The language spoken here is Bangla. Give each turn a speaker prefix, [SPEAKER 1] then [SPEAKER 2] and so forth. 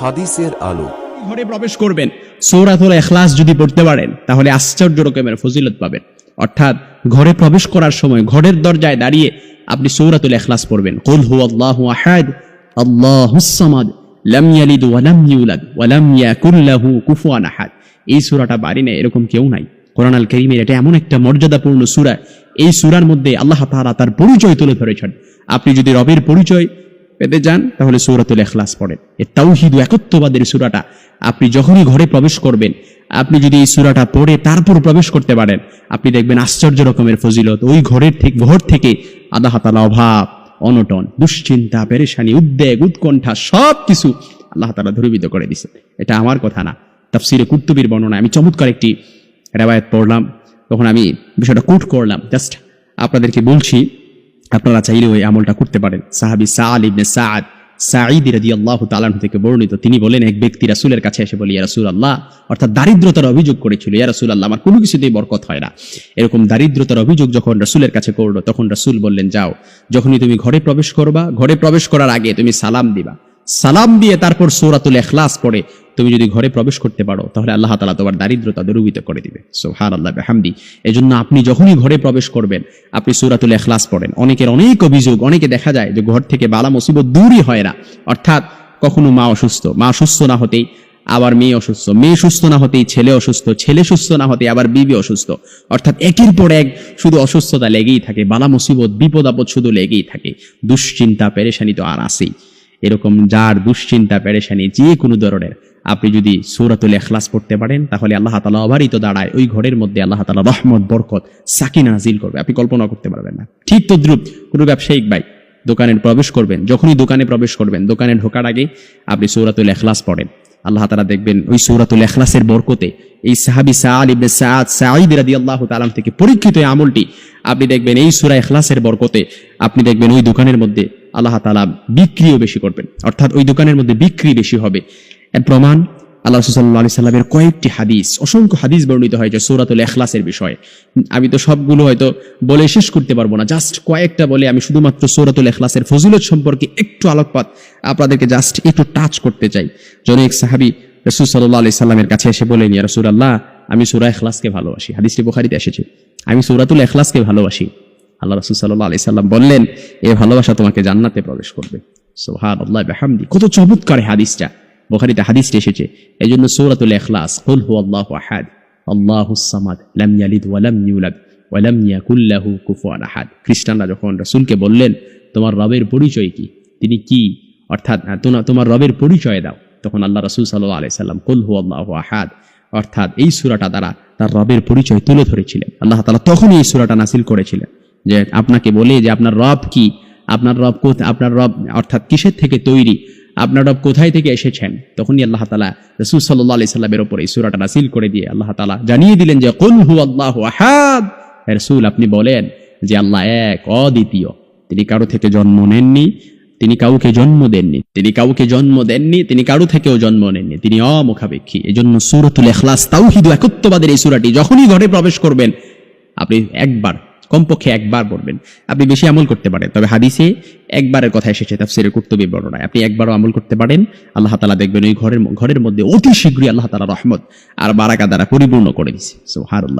[SPEAKER 1] হাদিসের আলো।
[SPEAKER 2] ঘরে প্রবেশ করবেন। সৌরাতুল এখলাস যদি পড়তে পারেন, তাহলে আশ্চর্য রকমের ফজিলত পাবেন। অর্থাৎ ঘরে প্রবেশ করার সময় ঘরের দরজায় দাঁড়িয়ে আপনি সৌরাতুল এখলাস পড়বেন। কুল হু আল্লাহু আহাদ, আল্লাহুস সামাদ, লাম ইয়ালিদ ওয়া লাম ইউলাদ, ওয়া লাম ইয়াকুল কুফুয়ান আহাদ। এই সূরাটা বাড়ি নেই, এরকম কেউ নাই। কোরআন আল করিমের এটা এমন একটা মর্যাদাপূর্ণ সূরা। এই সূরার মধ্যে আল্লাহ তাআলা তার পরিচয় তুলে ধরেছেন। আপনি যদি রবের পরিচয় পেতে যান, তাহলে সৌরাতুল এখলাস পড়েন। এ তাওহিদ একত্ববাদের সূরাটা আপনি যখনই ঘরে প্রবেশ করবেন, আপনি যদি এই সূরাটা পড়ে তারপর প্রবেশ করতে পারেন, আপনি দেখবেন আশ্চর্য রকমের ফজিলত। ওই ঘরের থেকে ঘর থেকে আল্লাহ তালা অভাব, অনটন, দুশ্চিন্তা, পেরেশানি, উদ্বেগ, উৎকণ্ঠা সব কিছু আল্লাহ তালা দূরীভূত করে দিছে এটা আমার কথা না। তাফসিরে কুর্তুবির বর্ণনা আমি চমৎকার একটি রেবায়ত পড়লাম। তখন আমি বিষয়টা কোট করলাম। জাস্ট আপনাদেরকে বলছি আপনারা চাইলে ওই আমলটা করতে পারেন। সাহাবি সাআল ইবনে সাআদ সাঈদ রাদিয়াল্লাহু তাআলা থেকে বর্ণিত। তিনি বলেন, এক ব্যক্তি রাসূলের কাছে এসে বলি, ইয়া রাসূলুল্লাহ, অর্থাৎ দারিদ্রতার অভিযোগ করেছিল, ইয়া রাসূলুল্লাহ, আমার কোনো কিছুতেই বরকত হয় না। এরকম দারিদ্রতার অভিযোগ যখন রাসূলের কাছে করল তখন রাসূল বললেন, যাও, যখনই তুমি ঘরে প্রবেশ করবা, ঘরে প্রবেশ করার আগে তুমি সালাম দিবা। সালাম দিয়ে তারপর সূরাতুল ইখলাস পড়ে তুমি যদি ঘরে প্রবেশ করতে পারো, তাহলে আল্লাহ তাআলা তোমার দারিদ্রতা দূরীভূত করে দিবে। সুবহানাল্লাহ, বিহামদি। এজন্য আপনি যখনই ঘরে প্রবেশ করবেন, আপনি সূরাতুল ইখলাস পড়েন। অনেকের অনেক অভিযোগ, অনেকে দেখা যায় যে ঘর থেকে বালা মুসিবত দূরই হয় না। অর্থাৎ কখনো মা অসুস্থ, মা সুস্থ না হতেই আবার মেয়ে অসুস্থ, মেয়ে সুস্থ না হতেই ছেলে অসুস্থ, ছেলে সুস্থ না হতেই আবার বিবি অসুস্থ। অর্থাৎ একের পর এক শুধু অসুস্থতা লেগেই থাকে, বালা মুসিবত, বিপদ আপদ শুধু লেগেই থাকে। দুশ্চিন্তা, পেরেশানি তো আর আসেই এরকম যার দুশ্চিন্তা, পেরেশানি যে কোনো ধরনের, আপনি যদি সৌরাতুল এখলাস পড়তে পারেন, তাহলে আল্লাহ তালা অবারিত দাঁড়ায় ওই ঘরের মধ্যে আল্লাহ তালা রহমত, বরকত, সাকিনা নাজিল করবে। আপনি কল্পনা করতে পারবেন না। ঠিক তদ্রুপ কোনো ব্যবসায়িক ভাই দোকানে প্রবেশ করবেন, যখনই দোকানে প্রবেশ করবেন, দোকানে ঢোকার আগে আপনি সৌরাতুল এখলাস পড়েন। আল্লাহ তালা দেখবেন ওই সৌরাতুল এখলাসের বরকতে এই সাহাবি সাআল ইবনে সাআদ সাঈদ রাদিয়াল্লাহু তাআলা থেকে পরীক্ষিত আমলটি, আপনি দেখবেন এই সুরা এখলাসের বরকতে আপনি দেখবেন ওই দোকানের মধ্যে আল্লাহ তাআলা বিক্রিও বেশি করবেন। অর্থাৎ ওই দোকানের মধ্যে বিক্রি বেশি হবে। এর প্রমাণ আল্লাহ সাল্লাহ সাল্লামের কয়েকটি হাদিস। অসংখ্য হাদিস বর্ণিত হয়েছে সৌরাতুল এখলাসের বিষয়ে। আমি তো সবগুলো হয়তো বলে শেষ করতে পারব না। জাস্ট কয়েকটা বলে আমি শুধুমাত্র সৌরাতুল এখলাসের ফজিলত সম্পর্কে একটু আলোকপাত আপনাদেরকে জাস্ট একটু টাচ করতে চাই। জনৈক সাহাবি রসুল সাল্লাহ আলি সাল্লামের কাছে এসে বলেন ইয়া রসুল আল্লাহ আমি সুরা এখলাসকে ভালোবাসি। হাদিসটি বুখারিতে এসেছে। আমি সৌরাতুল এখলাসকে ভালোবাসি। আল্লাহ রসুল সাল্লাহ আলি সাল্লাম বললেন এ ভালোবাসা তোমাকে জান্নাতে প্রবেশ করবে। সোহান আল্লাহ বেহামদি কত চমৎকার হাদিসটা। বুখারিতে হাদিসটি এসেছে এই জন্য সৌরাতুল এখলাস কুল হু আল্লাহ আহাদ আল্লাহুস সামাদ লাম ইয়ালিদ ওয়া লাম ইউলাদ ওয়া লাম ইয়াকুল লাহু কুফুয়ান আহাদ। খ্রিস্টানরা যখন রাসূলকে বললেন তোমার রবের পরিচয় কি? তিনি কি? অর্থাৎ আহ, তোমার রবের পরিচয় দাও। তখন আল্লাহ রাসূল সাল্লাল্লাহু আলাইহি সাল্লাম কুল হু আল্লাহু আহাদ অর্থাৎ এই সুরাটা দ্বারা তার রবের পরিচয় তুলে ধরেছিলেন। আল্লাহ তাআলা তখনই এই সূরাটা নাসিল করেছিলেন। যে আপনাকে বলে যে আপনার রব কি? আপনার রব কোথা আপনার রব অর্থাৎ কিসের থেকে তৈরি? আপনার রব কোথায় থেকে এসেছেন? তখনই আল্লাহ তালা রসুল সাল্লাহ আলি সাল্লামের ওপর এই সুরাটা নাসিল করে দিয়ে আল্লাহ তালা জানিয়ে দিলেন যে, কুল হু আল্লাহ আহাদ রসুল, আপনি বলেন যে, আল্লাহ এক, অদ্বিতীয়। তিনি কারও থেকে জন্ম নেননি, তিনি কাউকে জন্ম দেননি। তিনি কাউকে জন্ম দেননি, তিনি কারও থেকেও জন্ম নেননি। তিনি অমুখাপেক্ষী। এই জন্য সুরতুল এখলাস তাওহিদ ও একত্ববাদের এই সুরাটি যখনই ঘরে প্রবেশ করবেন, আপনি একবার কমপক্ষে একবার বলবেন আপনি বেশি আমল করতে পারেন। তবে হাদিসে একবারের কথা এসেছে, তাফসিরে কর্তব্যের বর্ণনায়। আপনি একবারও আমল করতে পারেন। আল্লাহ তালা দেখবেন ওই ঘরের ঘরের মধ্যে অতি শীঘ্রই আল্লাহ তালা রহমত আর বারাকা দ্বারা পরিপূর্ণ করে দিছে। সুবহানাল্লাহ।